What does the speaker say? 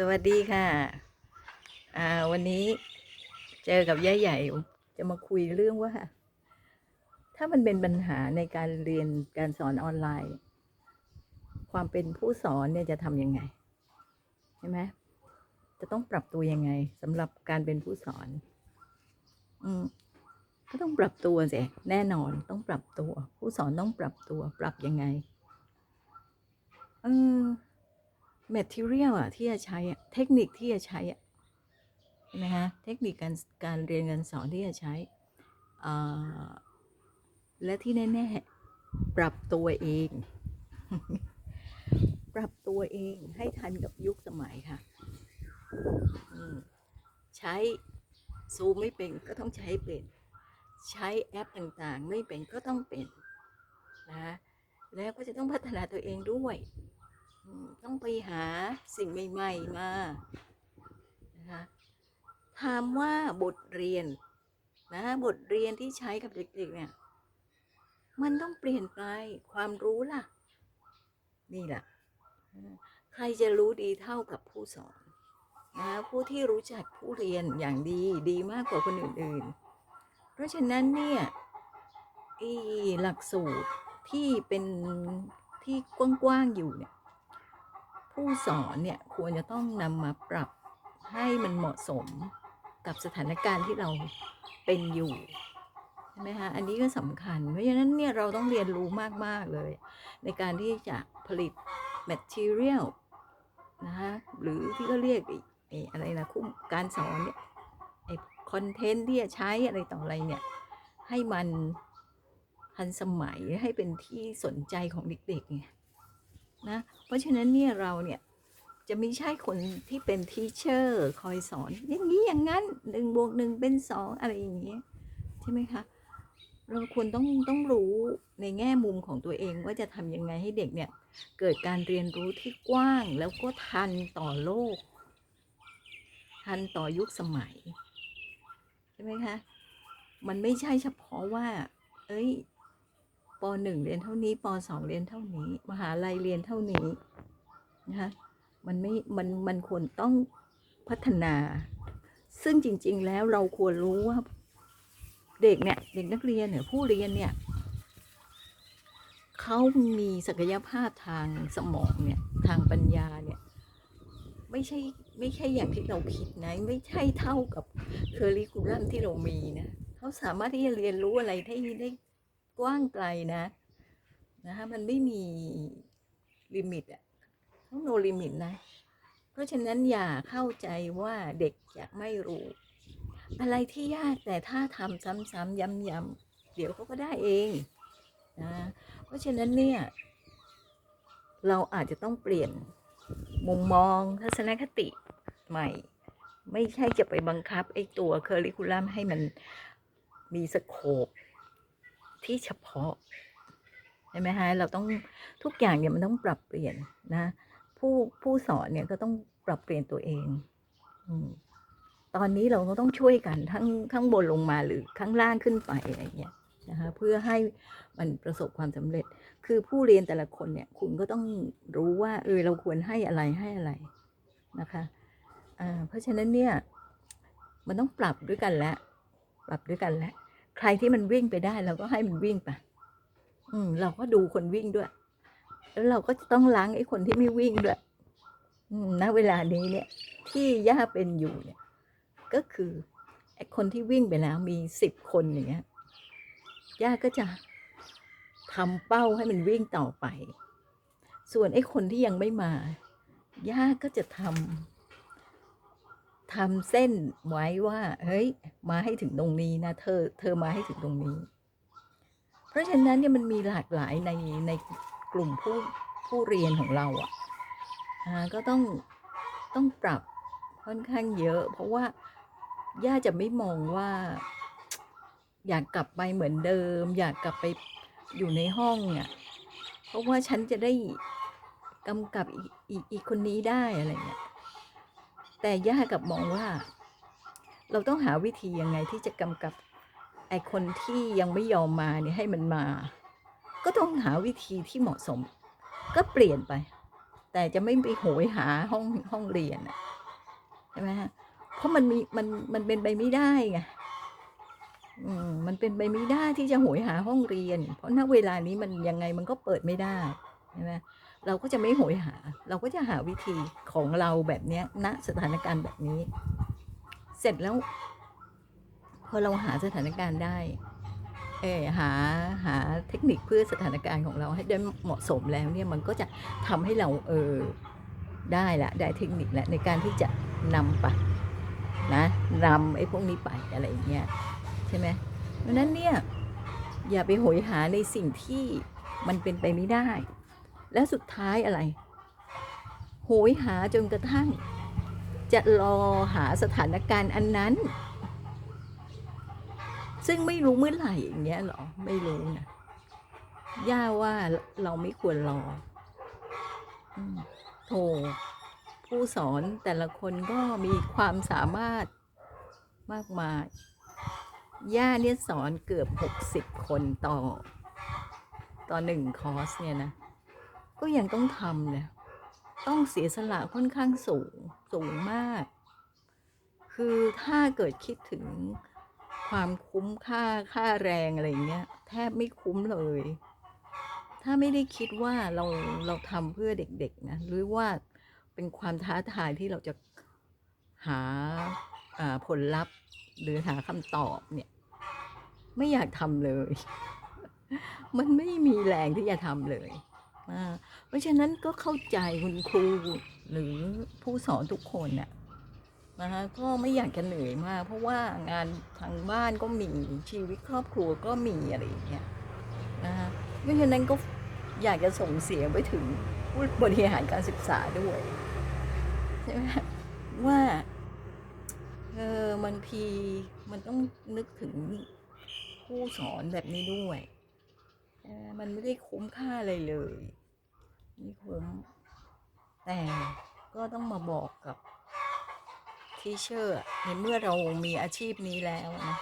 สวัสดีค่ะ อ่า วันนี้เจอกับย่าใหญ่จะมาคุยเรื่องว่า ถ้ามันเป็นปัญหาในการเรียนการสอนออนไลน์ ความเป็นผู้สอนเนี่ยจะทำยังไงใช่ไหมจะต้องปรับตัวยังไงสำหรับการเป็นผู้สอน อืมก็ต้องปรับตัวสิแน่นอนต้องปรับตัว ผู้สอนต้องปรับตัว ปรับยังไงเออ material อะที่จะใช้อะเทคนิคที่จะใช้อะใช่ไหมฮะเทคนิคการการเรียนการสอนที่จะใช้อ่าและที่แน่ๆปรับตัวเอง ปรับตัวเองให้ทันกับยุคสมัยค่ะใช้ซูมไม่เป็นก็ต้องใช้เป็น ใช้แอปต่างๆ ไม่เป็นก็ต้องเป็นนะแล้วก็จะต้องพัฒนาตัวเองด้วย ต้องไปหาสิ่งใหม่ๆมานะคะถามว่าบทเรียนนะบทเรียนที่ใช้กับเด็กๆเนี่ยมันต้องเปลี่ยนไปความรู้ล่ะ นี่แหละใครจะรู้ดีเท่ากับผู้สอนนะผู้ที่รู้จักผู้เรียนอย่างดีดีมากกว่าคนอื่นๆ เพราะฉะนั้นเนี่ยอีหลักสูตรที่เป็นที่กว้างๆอยู่เนี่ย ผู้สอนเนี่ยควรจะต้องนำมาปรับให้มันเหมาะสมกับสถานการณ์ที่เราเป็นอยู่ใช่ไหมคะอันนี้ก็สำคัญ เพราะฉะนั้นเนี่ยเราต้องเรียนรู้มาก ๆ เลย ในการที่จะผลิต material นะคะหรือที่ก็เรียกไอ้ไอ้อะไรนะคุ้มการสอนเนี่ยไอ้คอนเทนต์ที่จะใช้อะไรต่ออะไรเนี่ย ให้มันทันสมัยให้เป็นที่สนใจของเด็กๆไง นะเพราะฉะนั้นเนี่ยเราเนี่ยจะไม่ใช่คนที่เป็นทีเชอร์คอยสอนอย่างนี้อย่างนั้นหนึ่งบวกหนึ่งเป็นสองอะไรอย่างเงี้ยใช่ไหมคะเราควรต้องต้องรู้ในแง่มุมของตัวเองว่าจะทำยังไงให้เด็กเนี่ยเกิดการเรียนรู้ที่กว้างแล้วก็ทันต่อโลก ทันต่อยุคสมัย ใช่ไหมคะ มันไม่ใช่เฉพาะว่า เอ้ย ปหนึ่งเรียนเท่านี้ปสองเรียนเท่านี้ มหาลัยเรียนเท่านี้นะคะมันไม่มันมันควรต้องพัฒนา ซึ่งจริง ๆ แล้วเราควรรู้ว่าเด็กเนี่ยเด็กนักเรียนเนี่ยผู้เรียนเนี่ยเขามีศักยภาพทางสมองเนี่ยทางปัญญาเนี่ยไม่ใช่ไม่ใช่อย่างที่เราคิดนะไม่ใช่เท่ากับเคอริคูลัมที่เรามีนะเขาสามารถที่จะเรียนรู้อะไรได้ได้ กว้างไกลนะนะคะมันไม่มีลิมิตอะต้องโนลิมิตนะ เพราะฉะนั้นอย่าเข้าใจว่าเด็กจะไม่รู้ อะไรที่ยากแต่ถ้าทำซ้ำๆย้ำๆเดี๋ยวเขาก็ได้เองนะเพราะฉะนั้นเนี่ยเราอาจจะต้องเปลี่ยนมุมมองทัศนคติใหม่ ไม่ใช่จะไปบังคับไอ้ตัวเคอริคูลัมให้มันมีสโคป ที่เฉพาะใช่ไหมฮะเราต้องทุกอย่างเนี่ยมันต้องปรับเปลี่ยนนะผู้ผู้สอนเนี่ยก็ต้องปรับเปลี่ยนตัวเองอตอนนี้เราก็ต้องช่วยกันทั้งทั้งบนลงมาหรือข้างล่างขึ้นไปอะไรเงี้ยนะคะเพื่อให้มันประสบความสำเร็จ คือผู้เรียนแต่ละคนเนี่ยคุณก็ต้องรู้ว่าเออเราควรให้อะไรให้อะไรนะคะอ่าเพราะฉะนั้นเนี่ยมันต้องปรับด้วยกันแล้วปรับด้วยกันแล้ว ใครที่มันวิ่งไปได้เราก็ให้มันวิ่งไป อืม เราก็ดูคนวิ่งด้วย แล้วเราก็จะต้องล้างไอ้คนที่ไม่วิ่งด้วยอืมณเวลานี้เนี่ย ที่ย่าเป็นอยู่เนี่ย ก็คือไอ้คนที่วิ่งไปแล้วมีสิบคนอย่างเงี้ยย่าก็จะทำเป้าให้มันวิ่งต่อไป ส่วนไอ้คนที่ยังไม่มาย่าก็จะทำ ทำเส้นไว้ว่าเฮ้ยมาให้ถึงตรงนี้นะเธอเธอมาให้ถึงตรงนี้ เพราะฉะนั้นเนี่ยมันมีหลากหลายในในกลุ่มผู้ผู้เรียนของเราอะอ่าก็ต้องต้องปรับค่อนข้างเยอะ เพราะว่าย่าจะไม่มองว่า อยากกลับไปเหมือนเดิม อยากกลับไปอยู่ในห้องอะเพราะว่าฉันจะได้กำกับอีกอีกอีกคนนี้ได้อะไรเงี้ย แต่ย่ากับมองว่า เราต้องหาวิธียังไงที่จะกำกับไอคนที่ยังไม่ยอมมาเนี่ยให้มันมา ก็ต้องหาวิธีที่เหมาะสม ก็เปลี่ยนไป แต่จะไม่ไปโหยหาห้องห้องเรียนใช่ไหมฮะเพราะมันมีมันมันเป็นไปไม่ได้ไงอืมมันเป็นไปไม่ได้ที่จะโหยหาห้องเรียน เพราะณเวลานี้มันยังไงมันก็เปิดไม่ได้ ใช่ไหมเราก็จะไม่โหยหา เราก็จะหาวิธีของเราแบบเนี้ยณสถานการณ์แบบนี้ เสร็จแล้ว พอเราหาสถานการณ์ได้ เออหาหาเทคนิคเพื่อสถานการณ์ของเราให้ได้เหมาะสมแล้วเนี่ยมันก็จะทำให้เราเออได้ละได้เทคนิคและในการที่จะนำไปนะนำไอ้พวกนี้ไปอะไรอย่างเงี้ยใช่ไหมเพราะฉะนั้นเนี่ยอย่าไปโหยหาในสิ่งที่มันเป็นไปไม่ได้ แล้วสุดท้ายอะไร โหยหาจนกระทั่ง จะรอหาสถานการณ์อันนั้น ซึ่งไม่รู้เมื่อไหร่อย่างเงี้ยหรอ ไม่รู้นะย่าว่าเราไม่ควรรออโถผู้สอนแต่ละคนก็มีความสามารถมากมาย ย่าเนี่ยสอนเกือบหกสิบคนต่อ ต่อหนึ่งคอร์สเนี่ยนะ ก็ยังต้องทำเนี่ยต้องเสียสละค่อนข้างสูงสูงมาก คือถ้าเกิดคิดถึงความคุ้มค่าค่าแรงอะไรเงี้ย แทบไม่คุ้มเลย ถ้าไม่ได้คิดว่าเราเราทำเพื่อเด็กๆนะหรือว่าเป็นความท้าทายที่เราจะหาผลลัพธ์หรือหาคำตอบเนี่ยไม่อยากทำเลย มันไม่มีแรงที่จะทำเลย อ่าเพราะฉะนั้นก็เข้าใจคุณครูหรือผู้สอนทุกคนน่ะนะคะก็ไม่อยากจะเหนื่อยมาก เพราะว่างานทางบ้านก็มีชีวิตครอบครัวก็มีอะไรอย่างเงี้ยนะคะเพราะฉะนั้นก็อยากจะส่งเสียงไปถึงผู้บริหารการศึกษาด้วยใช่ไหมว่าเออบางทีมันต้องนึกถึงผู้สอนแบบนี้ด้วย มันไม่ได้คุ้มค่าอะไรเลยนี่คุ้มแต่ก็ต้องมาบอกกับทีเชอร์ในเมื่อเรามีอาชีพนี้แล้วนะ